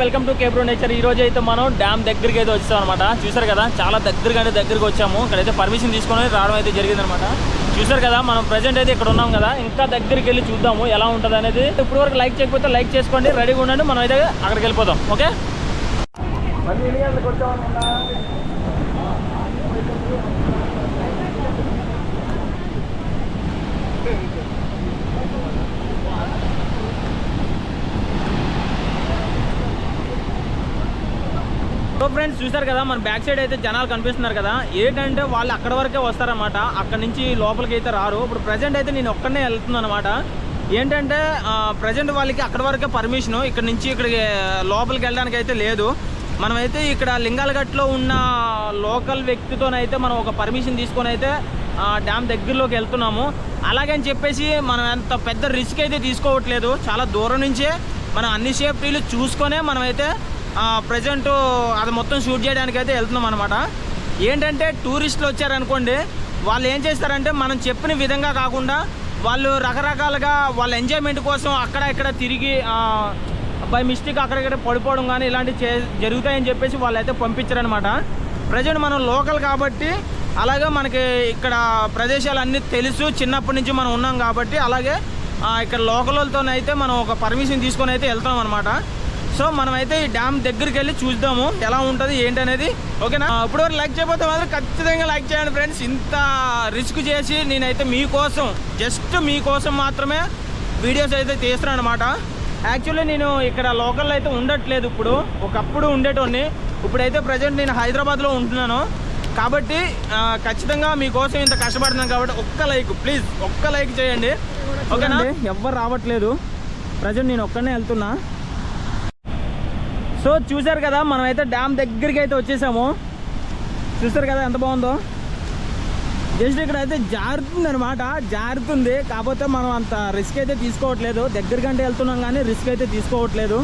Welcome to కేబ్రో nature. ఈ రోజు అయితే మనం డ్యామ్ దగ్గరికి అయితే వచ్చాం అనమాట చూసారు కదా చాలా దగ్గరగా అంటే దగ్గరికి వచ్చాము. ఇక్కడైతే పర్మిషన్ తీసుకొని రావడం అయితే జరిగింది అనమాట చూసారు కదా మనం ప్రజెంట్ అయితే ఇక్కడ ఉన్నాం కదా. ఇంకా దగ్గరికి వెళ్ళి చూద్దాము ఎలా ఉంటుంది అనేది. ఇప్పుడు వరకు లైక్ చేయకపోతే లైక్ చేసుకోండి రెడీగా ఉండండి. మనం అయితే అక్కడికి వెళ్ళిపోతాం ఓకే? ఫ్రెండ్స్ చూసారు కదా మన బ్యాక్ సైడ్ అయితే జనాలు కనిపిస్తున్నారు కదా. ఏంటంటే వాళ్ళు అక్కడ వరకే వస్తారన్నమాట. అక్కడ నుంచి లోపలికి అయితే రారు. ఇప్పుడు ప్రజెంట్ అయితే నేను ఒక్కనే వెళ్తున్నాను అనమాట ఏంటంటే ప్రజెంట్ వాళ్ళకి అక్కడ వరకే పర్మిషన్ ఇక్కడ నుంచి ఇక్కడికి లోపలికి వెళ్ళడానికి అయితే లేదు. మనమైతే ఇక్కడ లింగాలగట్లో ఉన్న లోకల్ వ్యక్తితోనైతే మనం ఒక పర్మిషన్ తీసుకొని అయితే డ్యామ్ దగ్గరలోకి వెళ్తున్నాము. అలాగని చెప్పేసి మనం ఎంత పెద్ద రిస్క్ అయితే తీసుకోవట్లేదు. చాలా దూరం నుంచే మనం అన్ని సేఫ్టీలు చూసుకొనే మనమైతే ప్రజెంట్ అది మొత్తం షూట్ చేయడానికి అయితే వెళ్తున్నాం అనమాట ఏంటంటే టూరిస్టులు వచ్చారనుకోండి వాళ్ళు ఏం చేస్తారంటే మనం చెప్పిన విధంగా కాకుండా వాళ్ళు రకరకాలుగా వాళ్ళ ఎంజాయ్మెంట్ కోసం అక్కడ ఇక్కడ తిరిగి బై మిస్టేక్ అక్కడక్కడ పడిపోవడం కానీ ఇలాంటివి చే జరుగుతాయని చెప్పేసి వాళ్ళు అయితే పంపించారనమాట ప్రజెంట్ మనం లోకల్ కాబట్టి అలాగే మనకి ఇక్కడ ప్రదేశాలు అన్నీ తెలుసు చిన్నప్పటి నుంచి మనం ఉన్నాం కాబట్టి అలాగే ఇక్కడ లోకల్తోనైతే మనం ఒక పర్మిషన్ తీసుకొని అయితే వెళ్తాం అనమాట సో మనమైతే ఈ డ్యామ్ దగ్గరికి వెళ్ళి చూద్దాము ఎలా ఉంటుంది ఏంటి అనేది ఓకేనా ఇప్పుడు లైక్ చేయకపోతే మాత్రం ఖచ్చితంగా లైక్ చేయండి ఫ్రెండ్స్. ఇంత రిస్క్ చేసి నేనైతే మీకోసం జస్ట్ మీకోసం మాత్రమే వీడియోస్ అయితే తీస్తున్నాను అనమాట యాక్చువల్లీ నేను ఇక్కడ లోకల్లో అయితే ఉండట్లేదు ఇప్పుడు. ఒకప్పుడు ఉండేటోని ఇప్పుడైతే ప్రజెంట్ నేను హైదరాబాద్లో ఉంటున్నాను. కాబట్టి ఖచ్చితంగా మీకోసం ఇంత కష్టపడుతున్నాను కాబట్టి ఒక్క లైక్ ప్లీజ్ ఒక్క లైక్ చేయండి. ఓకేనా? ఎవ్వరు రావట్లేదు. ప్రజెంట్ నేను ఒక్కనే వెళ్తున్నా. సో చూసారు కదా మనమైతే డ్యామ్ దగ్గరికి అయితే వచ్చేసాము. చూసారు కదా ఎంత బాగుందో? జస్ట్ ఇక్కడ అయితే జారుతుంది అనమాట జారుతుంది కాకపోతే మనం అంత రిస్క్ అయితే తీసుకోవట్లేదు. దగ్గరికంటే వెళ్తున్నాం కానీ రిస్క్ అయితే తీసుకోవట్లేదు.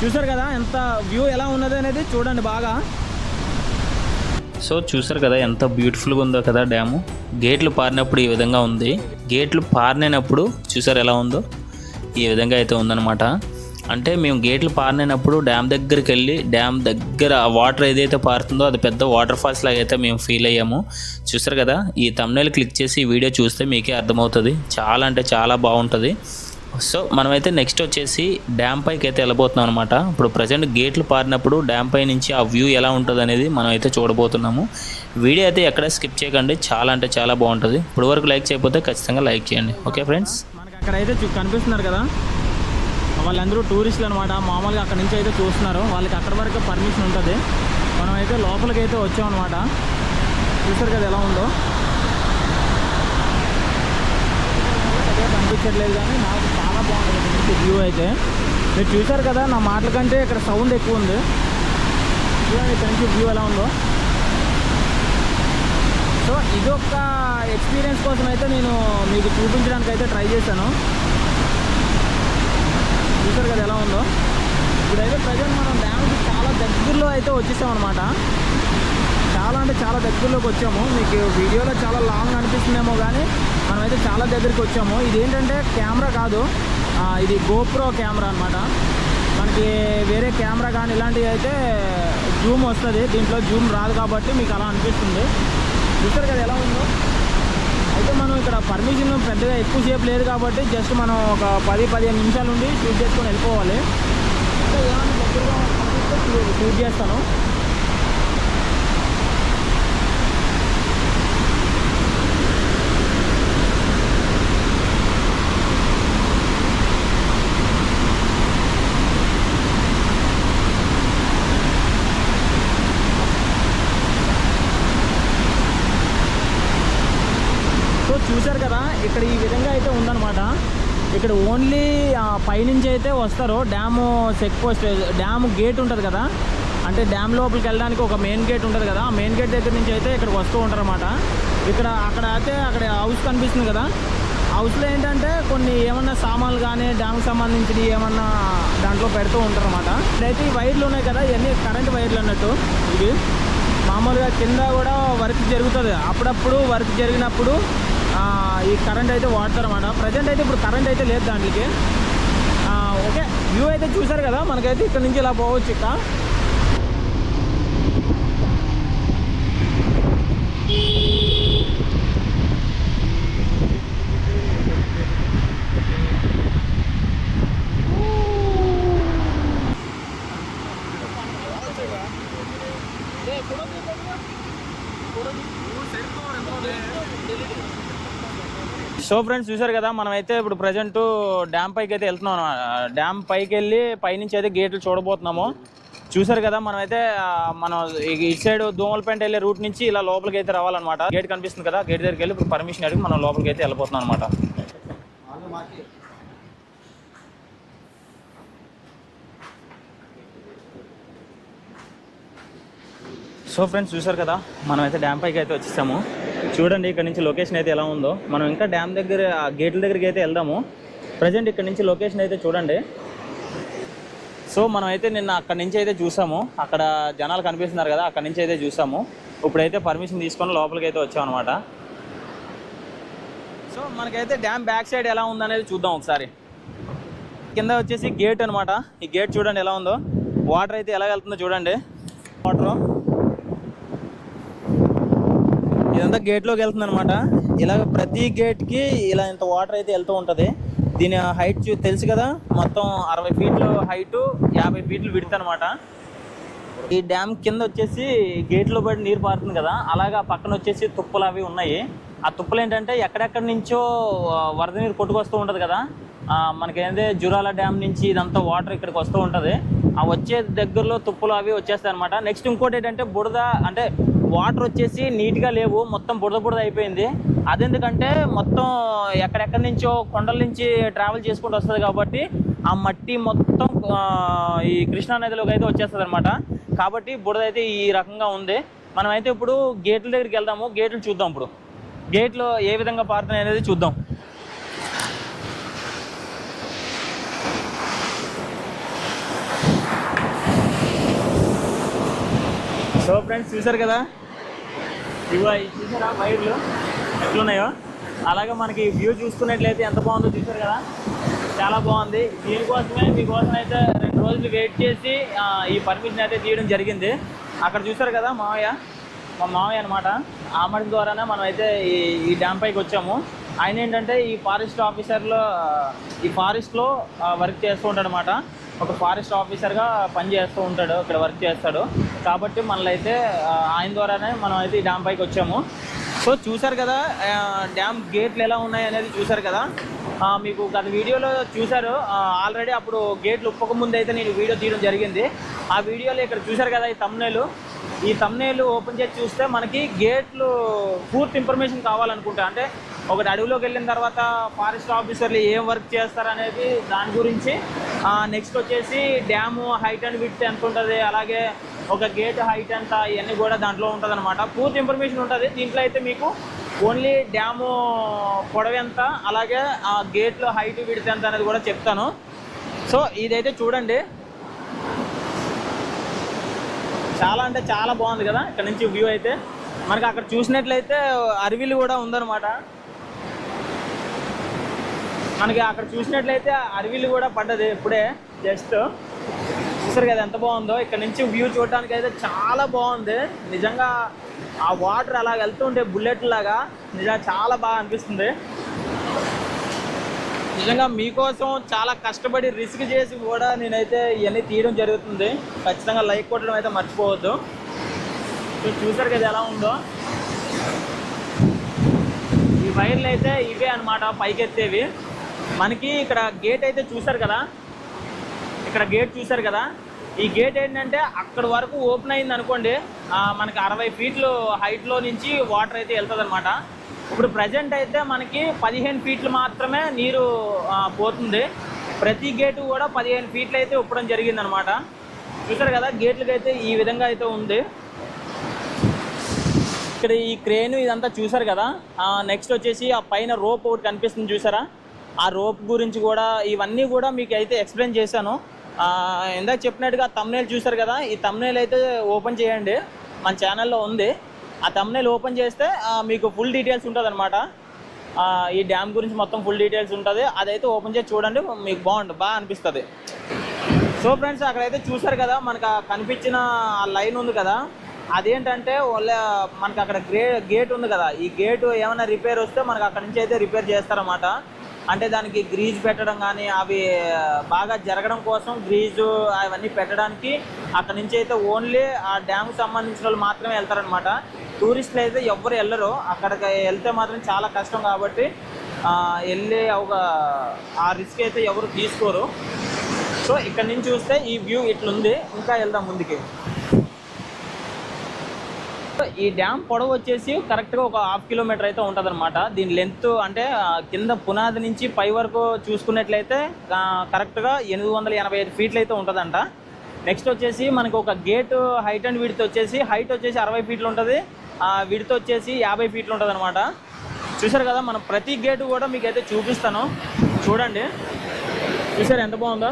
చూసారు కదా ఎంత వ్యూ ఎలా ఉన్నది అనేది చూడండి బాగా. సో చూసారు కదా ఎంత బ్యూటిఫుల్గా ఉందో కదా డ్యాము. గేట్లు పారినప్పుడు ఈ విధంగా ఉంది. గేట్లు పారినప్పుడు చూసారు ఎలా ఉందో? ఈ విధంగా అయితే ఉందన్నమాట. అంటే మేము గేట్లు పారినప్పుడు డ్యామ్ దగ్గరికి వెళ్ళి డ్యామ్ దగ్గర వాటర్ ఏదైతే పారుతుందో అది పెద్ద వాటర్ ఫాల్స్ లాగా అయితే మేము ఫీల్ అయ్యాము. చూసారు కదా ఈ తమ్నేల్ క్లిక్ చేసి ఈ వీడియో చూస్తే మీకే అర్థమవుతుంది. చాలా అంటే చాలా బాగుంటుంది. సో మనమైతే నెక్స్ట్ వచ్చేసి డ్యామ్ పైకి అయితే వెళ్ళబోతున్నాం అనమాట ఇప్పుడు ప్రజెంట్ గేట్లు పారినప్పుడు డ్యామ్ పై నుంచి ఆ వ్యూ ఎలా ఉంటుంది అనేది మనం అయితే చూడబోతున్నాము. వీడియో అయితే ఎక్కడ స్కిప్ చేయకండి. చాలా అంటే చాలా బాగుంటుంది. ఇప్పుడు వరకు లైక్ చేయకపోతే ఖచ్చితంగా లైక్ చేయండి. ఓకే ఫ్రెండ్స్ మనకి అక్కడ అయితే కనిపిస్తున్నారు కదా. వాళ్ళందరూ టూరిస్టులు అనమాట మామూలుగా అక్కడ నుంచి అయితే చూస్తున్నారు. వాళ్ళకి అక్కడ వరకు పర్మిషన్ ఉంటుంది. మనం అయితే లోపలికి అయితే వచ్చామన్నమాట. చూసారు కదా ఎలా ఉందో? కనిపించట్లేదు కానీ నాకు చాలా బాగుంటుంది వ్యూ అయితే. మీరు చూసారు కదా నా మాటల కంటే ఇక్కడ సౌండ్ ఎక్కువ ఉంది. చూడండి వ్యూ ఎలా ఉందో. సో ఇదొక ఎక్స్పీరియన్స్ కోసం అయితే నేను మీకు చూపించడానికి అయితే ట్రై చేశాను. చూసారు కదా ఎలా ఉందో? ఇప్పుడైతే ప్రజెంట్ మనం డ్యామ్కి చాలా దగ్గరలో అయితే వచ్చేసామన్నమాట చాలా అంటే చాలా దగ్గరలోకి వచ్చాము. మీకు వీడియోలో చాలా లాంగ్ అనిపిస్తుందేమో కానీ మనమైతే చాలా దగ్గరికి వచ్చాము. ఇది ఏంటంటే కెమెరా కాదు ఇది గోప్రో కెమెరా అనమాట మనకి వేరే కెమెరా కానీ ఇలాంటివి అయితే జూమ్ వస్తుంది. దీంట్లో జూమ్ రాదు కాబట్టి మీకు అలా అనిపిస్తుంది. చూసారు కదా ఎలా ఉందో? అయితే మనం ఇక్కడ పర్మిషన్ పెద్దగా ఎక్కువసేపు లేదు కాబట్టి జస్ట్ మనం ఒక పది పదిహేను నిమిషాలు ఉండి షూట్ చేసుకొని వెళ్ళిపోవాలి. ఇంకా ఏమైనా దగ్గరగా షూట్ చేస్తాను సో చూశారు కదా ఇక్కడ ఈ విధంగా అయితే ఉందన్నమాట ఇక్కడ ఓన్లీ పైనుంచి అయితే వస్తారు. Dam check post dam gate ఉంటుంది కదా. అంటే డ్యామ్ లోపలికి వెళ్ళడానికి ఒక మెయిన్ గేట్ ఉంటుంది కదా. ఆ మెయిన్ గేట్ దగ్గర నుంచి అయితే ఇక్కడికి వస్తూ ఉంటారు అనమాట ఇక్కడ అక్కడ అయితే అక్కడ హౌస్ కనిపిస్తుంది కదా. హౌస్లో ఏంటంటే కొన్ని ఏమన్నా సామాన్లు కానీ డ్యామ్కి సంబంధించినవి ఏమన్నా దాంట్లో పెడుతూ ఉంటారు అనమాట ఇక్కడైతే ఈ వైర్లు ఉన్నాయి కదా ఇవన్నీ కరెంట్ వైర్లు అన్నట్టు. ఇవి మామూలుగా కింద కూడా వర్క్ జరుగుతుంది. అప్పుడప్పుడు వర్క్ జరిగినప్పుడు ఈ కరెంట్ అయితే వాడతారు అన్నమాట ప్రజెంట్ అయితే ఇప్పుడు కరెంట్ అయితే లేదు దాంట్లోకి ఓకే. వ్యూ అయితే చూసారు కదా మనకైతే ఇక్కడ నుంచి ఇలా పోవచ్చు ఇక్కడ సో ఫ్రెండ్స్ చూసారు కదా మనమైతే ఇప్పుడు ప్రజెంట్ డ్యామ్ పైకి అయితే వెళ్తున్నాం అన్నమాట. డ్యామ్ పైకి వెళ్ళి పైనుంచి అయితే గేట్లు చూడబోతున్నాము. చూసారు కదా మనమైతే మనం ఇటు సైడ్ దోమలపేంట వెళ్ళే రూట్ నుంచి ఇలా లోపలికి అయితే రావాలన్నమాట. గేట్ కనిపిస్తుంది కదా గేట్ దగ్గరికి వెళ్ళి ఇప్పుడు పర్మిషన్ అడిగి మనం లోపలికి అయితే వెళ్ళిపోతున్నాం అనమాట సో ఫ్రెండ్స్ చూసారు కదా మనమైతే డ్యామ్ పైకి అయితే వచ్చేసాము. చూడండి ఇక్కడ నుంచి లొకేషన్ అయితే ఎలా ఉందో. మనం ఇంకా డ్యామ్ దగ్గర ఆ గేట్ల దగ్గరికి అయితే వెళ్దాము. ప్రజెంట్ ఇక్కడ నుంచి లొకేషన్ అయితే చూడండి. సో మనం అయితే నిన్న అక్కడ నుంచి అయితే చూసాము. అక్కడ జనాలు కనిపిస్తున్నారు కదా అక్కడ నుంచి అయితే చూసాము. ఇప్పుడైతే పర్మిషన్ తీసుకొని లోపలికి అయితే వచ్చాం అనమాట సో మనకైతే డ్యామ్ బ్యాక్ సైడ్ ఎలా ఉందనేది చూద్దాం ఒకసారి. కింద వచ్చేసి గేట్ అనమాట ఈ గేట్ చూడండి ఎలా ఉందో. వాటర్ అయితే ఎలా వెళ్తుందో చూడండి. వాటర్ ఇదంతా గేట్లోకి వెళ్తుంది అనమాట ఇలా ప్రతి గేట్కి ఇలా ఇంత వాటర్ అయితే వెళ్తూ ఉంటుంది. దీని హైట్ చూ తెలుసు కదా మొత్తం అరవై ఫీట్లు హైటు యాభై ఫీట్లు విడత అనమాట ఈ డ్యామ్ కింద వచ్చేసి గేట్లో పడి నీరు పారుతుంది కదా అలాగా పక్కన వచ్చేసి తుప్పలు అవి ఉన్నాయి. ఆ తుప్పలు ఏంటంటే ఎక్కడెక్కడి నుంచో వరద నీరు కొట్టుకొస్తూ ఉంటుంది కదా. ఆ, మనకేంటే జురాల డ్యామ్ నుంచి ఇదంతా వాటర్ ఇక్కడికి వస్తూ ఉంటుంది. ఆ వచ్చే దగ్గరలో తుప్పలు అవి వచ్చేస్తాయి అనమాట నెక్స్ట్ ఇంకోటి ఏంటంటే బురద అంటే వాటర్ వచ్చేసి నీట్గా లేవు. మొత్తం బురద బురద అయిపోయింది. అదెందుకంటే మొత్తం ఎక్కడెక్కడి నుంచో కొండల నుంచి ట్రావెల్ చేసుకుంటూ వస్తుంది కాబట్టి ఆ మట్టి మొత్తం ఈ కృష్ణా నదిలోకి అయితే వచ్చేస్తుంది అనమాట కాబట్టి బురద అయితే ఈ రకంగా ఉంది. మనమైతే ఇప్పుడు గేట్ల దగ్గరికి వెళ్దాము. గేట్లు చూద్దాం ఇప్పుడు. గేట్లు ఏ విధంగా పారుతున్నాయి అనేది చూద్దాం. సో ఫ్రెండ్స్ చూసారు కదా? ఇవో చూసారా? వైర్లు. ఎట్లున్నాయో. అలాగే మనకి వ్యూ చూసుకున్నట్లయితే ఎంత బాగుందో చూసారు కదా. చాలా బాగుంది. దీనికోసమే మీకోసం అయితే రెండు రోజులు వెయిట్ చేసి ఈ పర్మిషన్ అయితే తీయడం జరిగింది. అక్కడ చూసారు కదా మావయ్య? మా మావయ్య అనమాట ఆ ద్వారానే మనం అయితే ఈ ఈ డ్యామ్ పైకి వచ్చాము. ఆయన ఏంటంటే ఈ ఫారెస్ట్ ఆఫీసర్లో ఈ ఫారెస్ట్లో వర్క్ చేస్తూ ఉంటాడు అనమాట ఒక ఫారెస్ట్ ఆఫీసర్గా పనిచేస్తూ ఉంటాడు. ఇక్కడ వర్క్ చేస్తాడు. కాబట్టి మనల్ని అయితే ఆయన ద్వారానే మనం అయితే ఈ డ్యామ్ పైకి వచ్చాము. సో చూసారు కదా డ్యామ్ గేట్లు ఎలా ఉన్నాయి అనేది చూసారు కదా. మీకు గత వీడియోలో చూశారు ఆల్రెడీ అప్పుడు గేట్లు ఉప్పక ముందు అయితే నేను వీడియో తీయడం జరిగింది. ఆ వీడియోలో ఇక్కడ చూశారు కదా ఈ తమ్నేలు ఈ తమ్నేలు ఓపెన్ చేసి చూస్తే మనకి గేట్లు పూర్తి ఇన్ఫర్మేషన్ కావాలనుకుంటా. అంటే ఒకటి అడవిలోకి వెళ్ళిన తర్వాత ఫారెస్ట్ ఆఫీసర్లు ఏం వర్క్ చేస్తారనేది దాని గురించి నెక్స్ట్ వచ్చేసి డ్యాము హైట్ అండ్ విడ్త్ ఎంత ఉంటుంది అలాగే ఒక గేట్ హైట్ ఎంత ఇవన్నీ కూడా దాంట్లో ఉంటుంది అనమాట పూర్తి ఇన్ఫర్మేషన్ ఉంటుంది. దీంట్లో అయితే మీకు ఓన్లీ డ్యాము పొడవు ఎంత అలాగే ఆ గేట్లో హైట్ విడితే ఎంత అనేది కూడా చెప్తాను. సో ఇదైతే చూడండి. చాలా అంటే చాలా బాగుంది కదా ఇక్కడ నుంచి వ్యూ అయితే. మనకి అక్కడ చూసినట్లయితే అరవిలు కూడా ఉందన్నమాట. మనకి అక్కడ చూసినట్లయితే అరవిలు కూడా పడ్డది ఇప్పుడే జస్ట్ చూసారు కదా ఎంత బాగుందో. ఇక్కడ నుంచి వ్యూ చూడడానికి అయితే చాలా బాగుంది. నిజంగా ఆ వాటర్ అలా వెళ్తుంటే బుల్లెట్ లాగా నిజంగా చాలా బాగా అనిపిస్తుంది. నిజంగా మీకోసం చాలా కష్టపడి రిస్క్ చేసి కూడా నేనైతే ఇవన్నీ తీయడం జరుగుతుంది. ఖచ్చితంగా లైక్ కొట్టడం అయితే మర్చిపోవద్దు. సో చూసారు కదా ఎలా ఉందో. ఈ వైర్లు అయితే ఇవే అనమాట పైకెత్తేవి. మనకి ఇక్కడ గేట్ అయితే చూసారు కదా. ఇక్కడ గేట్ చూసారు కదా? ఈ గేట్ ఏంటంటే అక్కడ వరకు ఓపెన్ అయింది అనుకోండి మనకి అరవై ఫీట్లు హైట్లో నుంచి వాటర్ అయితే వెళ్తుంది అనమాట ఇప్పుడు ప్రజెంట్ అయితే మనకి పదిహేను ఫీట్లు మాత్రమే నీరు పోతుంది. ప్రతి గేటు కూడా పదిహేను ఫీట్లు అయితే ఉప్పడం జరిగింది అనమాట చూసారు కదా గేట్లకి అయితే ఈ విధంగా అయితే ఉంది. ఇక్కడ ఈ క్రేన్ ఇదంతా చూసారు కదా? నెక్స్ట్ వచ్చేసి ఆ పైన రోప్ ఒకటి కనిపిస్తుంది చూసారా ఆ రోప్ గురించి కూడా ఇవన్నీ కూడా మీకు అయితే ఎక్స్ప్లెయిన్ చేశాను. ఇందాక చెప్పినట్టుగా తమ్నేల్ చూసారు కదా ఈ తమ్నేల్ అయితే ఓపెన్ చేయండి. మన ఛానల్లో ఉంది. ఆ తమ్నేల్ ఓపెన్ చేస్తే మీకు ఫుల్ డీటెయిల్స్ ఉంటుంది అనమాట ఈ డ్యామ్ గురించి మొత్తం ఫుల్ డీటెయిల్స్ ఉంటుంది. అదైతే ఓపెన్ చేసి చూడండి మీకు బాగుంటుంది బాగా అనిపిస్తుంది. సో ఫ్రెండ్స్ అక్కడైతే చూసారు కదా మనకు కనిపించిన ఆ లైన్ ఉంది కదా. అదేంటంటే వాళ్ళ మనకు అక్కడ గ్రే గేట్ ఉంది కదా. ఈ గేట్ ఏమైనా రిపేర్ వస్తే మనకు అక్కడ నుంచి అయితే రిపేర్ చేస్తారన్నమాట. అంటే దానికి గ్రీజ్ పెట్టడం కానీ అవి బాగా జరగడం కోసం గ్రీజు అవన్నీ పెట్టడానికి అక్కడ నుంచి అయితే ఓన్లీ ఆ డ్యామ్కి సంబంధించిన వాళ్ళు మాత్రమే వెళ్తారనమాట టూరిస్టులు అయితే ఎవ్వరు వెళ్ళరు. అక్కడికి వెళ్తే మాత్రం చాలా కష్టం కాబట్టి వెళ్ళి ఒక ఆ రిస్క్ అయితే ఎవరు తీసుకోరు. సో ఇక్కడ నుంచి చూస్తే ఈ వ్యూ ఇట్లుంది. ఇంకా వెళ్దాం ముందుకి. ఈ డ్యామ్ పొడవు వచ్చేసి కరెక్ట్గా ఒక హాఫ్ కిలోమీటర్ అయితే ఉంటుంది అనమాట దీని లెంత్ అంటే కింద పునాది నుంచి పై వరకు చూసుకున్నట్లయితే కరెక్ట్గా ఎనిమిది వందల ఎనభై ఐదు ఫీట్లు అయితే ఉంటుందంట. నెక్స్ట్ వచ్చేసి మనకు ఒక గేట్ హైట్ అండ్ విడ్త్ వచ్చేసి హైట్ వచ్చేసి అరవై ఫీట్లు ఉంటుంది. విడ్త్ వచ్చేసి యాభై ఫీట్లు ఉంటుంది అనమాట చూసారు కదా మనం ప్రతి గేటు కూడా మీకు అయితే చూపిస్తాను. చూడండి. చూసారు ఎంత బాగుందో?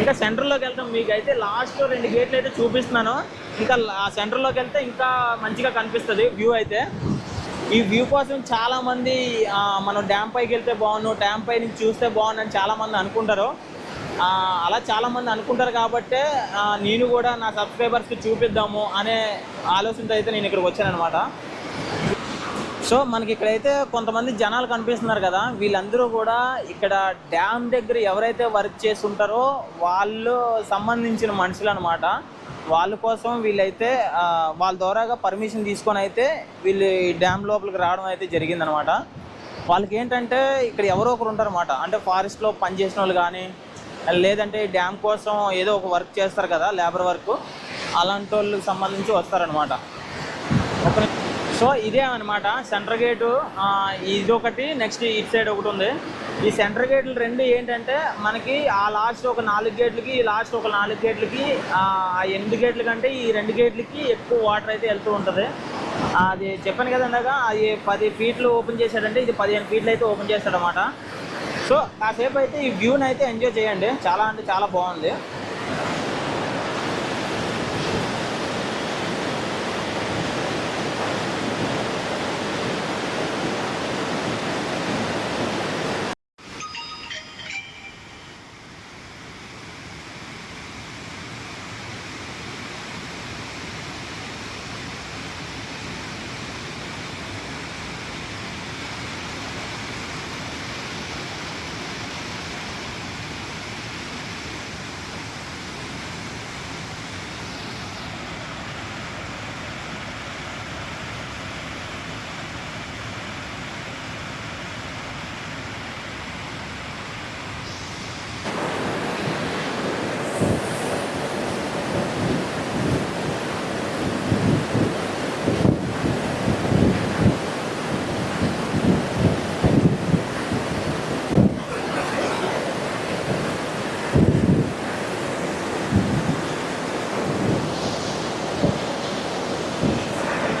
ఇంకా సెంటర్లోకి వెళ్తాం. మీకు అయితే లాస్ట్ రెండు గేట్లు అయితే చూపిస్తున్నాను. ఇంకా సెంటర్లోకి వెళ్తే ఇంకా మంచిగా కనిపిస్తుంది వ్యూ అయితే. ఈ వ్యూ కోసం చాలామంది మనం డ్యామ్ పైకి వెళ్తే బాగుండు డ్యామ్ పై నుంచి చూస్తే బాగుండు అని చాలామంది అనుకుంటారు. అలా చాలామంది అనుకుంటారు కాబట్టే నేను కూడా నా సబ్స్క్రైబర్స్కి చూపిద్దాము అనే ఆలోచనతో అయితే నేను ఇక్కడికి వచ్చాను అనమాట సో మనకి ఇక్కడైతే కొంతమంది జనాలు కనిపిస్తున్నారు కదా వీళ్ళందరూ కూడా ఇక్కడ డ్యామ్ దగ్గర ఎవరైతే వర్క్ చేస్తుంటారో వాళ్ళు సంబంధించిన మనుషులు అనమాట వాళ్ళ కోసం వీళ్ళైతే వాళ్ళ ద్వారాగా పర్మిషన్ తీసుకొని అయితే వీళ్ళు ఈ డ్యామ్ లోపలికి రావడం అయితే జరిగిందనమాట. వాళ్ళకి ఏంటంటే ఇక్కడ ఎవరో ఒకరు ఉంటారన్నమాట అంటే ఫారెస్ట్లో పనిచేసిన వాళ్ళు కానీ లేదంటే ఈ డ్యామ్ కోసం ఏదో ఒక వర్క్ చేస్తారు కదా లేబర్ వర్క్ అలాంటి వాళ్ళకి సంబంధించి వస్తారనమాట. ఒక ని- సో ఇదే అనమాట సెంటర్ గేటు ఇది ఒకటి నెక్స్ట్ ఇటు సైడ్ ఒకటి ఉంది. ఈ సెంటర్ గేట్లు రెండు ఏంటంటే మనకి ఆ లాస్ట్ ఒక నాలుగు గేట్లకి ఈ లాస్ట్ ఒక నాలుగు గేట్లకి ఆ ఆ ఎనిమిది గేట్ల కంటే ఈ రెండు గేట్లకి ఎక్కువ వాటర్ అయితే వెళ్తూ ఉంటుంది. అది చెప్పాను కదా ఇందాక అది పది ఫీట్లు ఓపెన్ చేశాడంటే ఇది పదిహేను ఫీట్లు అయితే ఓపెన్ చేస్తాడనమాట సో కాసేపు అయితే ఈ వ్యూని అయితే ఎంజాయ్ చేయండి. చాలా అంటే చాలా బాగుంది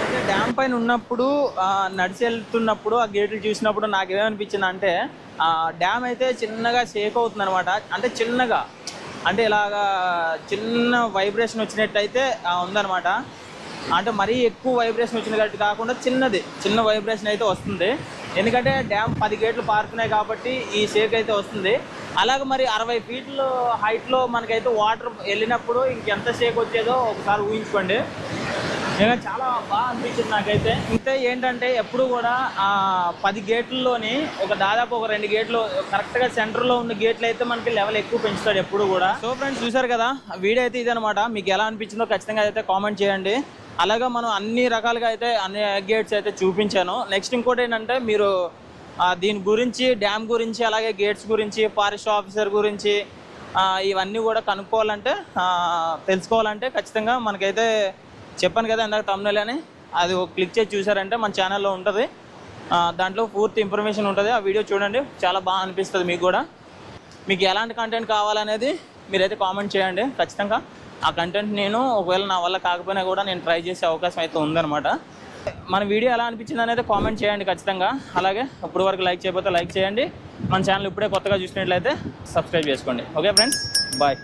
అయితే డ్యామ్ పైన ఉన్నప్పుడు నడిచి వెళ్తున్నప్పుడు ఆ గేట్లు చూసినప్పుడు నాకు ఏమనిపించింది అంటే డ్యామ్ అయితే చిన్నగా షేక్ అవుతుంది అనమాట అంటే చిన్నగా. అంటే ఇలాగా చిన్న వైబ్రేషన్ వచ్చినట్టయితే ఉందనమాట అంటే మరీ ఎక్కువ వైబ్రేషన్ వచ్చినట్టు కాకుండా చిన్నది. చిన్న వైబ్రేషన్ అయితే వస్తుంది. ఎందుకంటే డ్యామ్ పది గేట్లు పారుతున్నాయి కాబట్టి ఈ షేక్ అయితే వస్తుంది. అలాగే మరి అరవై ఫీట్లు హైట్లో మనకైతే వాటర్ వెళ్ళినప్పుడు ఇంకెంత షేక్ వచ్చేదో ఒకసారి ఊహించుకోండి. నేను చాలా బాగా అనిపించింది నాకైతే. ఇంకా ఏంటంటే ఎప్పుడు కూడా ఆ పది గేట్లలోని ఒక దాదాపు ఒక రెండు గేట్లు కరెక్ట్గా సెంటర్లో ఉన్న గేట్లు అయితే మనకి లెవెల్ ఎక్కువ పెంచుతాడు ఎప్పుడు కూడా. సో ఫ్రెండ్స్ చూసారు కదా? వీడియో అయితే ఇదనమాట మీకు ఎలా అనిపించిందో ఖచ్చితంగా అయితే కామెంట్ చేయండి. అలాగే మనం అన్ని రకాలుగా అయితే అన్ని గేట్స్ అయితే చూపించాను. నెక్స్ట్ ఇంకోటి ఏంటంటే మీరు దీని గురించి డ్యామ్ గురించి అలాగే గేట్స్ గురించి ఫారెస్ట్ ఆఫీసర్ గురించి ఇవన్నీ కూడా కనుక్కోవాలంటే తెలుసుకోవాలంటే ఖచ్చితంగా మనకైతే చెప్పాను కదా ఇందాక తమ్ముళ్ళు అని? అది క్లిక్ చేసి చూసారంటే మన ఛానల్లో ఉంటుంది. దాంట్లో పూర్తి ఇన్ఫర్మేషన్ ఉంటుంది. ఆ వీడియో చూడండి. చాలా బాగా అనిపిస్తుంది మీకు కూడా. మీకు ఎలాంటి కంటెంట్ కావాలనేది మీరైతే కామెంట్ చేయండి. ఖచ్చితంగా. ఆ కంటెంట్ నేను ఒకవేళ నా వల్ల కాకపోయినా కూడా నేను ట్రై చేసే అవకాశం అయితే ఉందన్నమాట. మన వీడియో ఎలా అనిపించింది అనేది కామెంట్ చేయండి ఖచ్చితంగా. అలాగే ఇప్పుడు వరకు లైక్ చేయకపోతే లైక్ చేయండి. మన ఛానల్ ఇప్పుడే కొత్తగా చూసినట్లయితే సబ్స్క్రైబ్ చేసుకోండి. Okay friends bye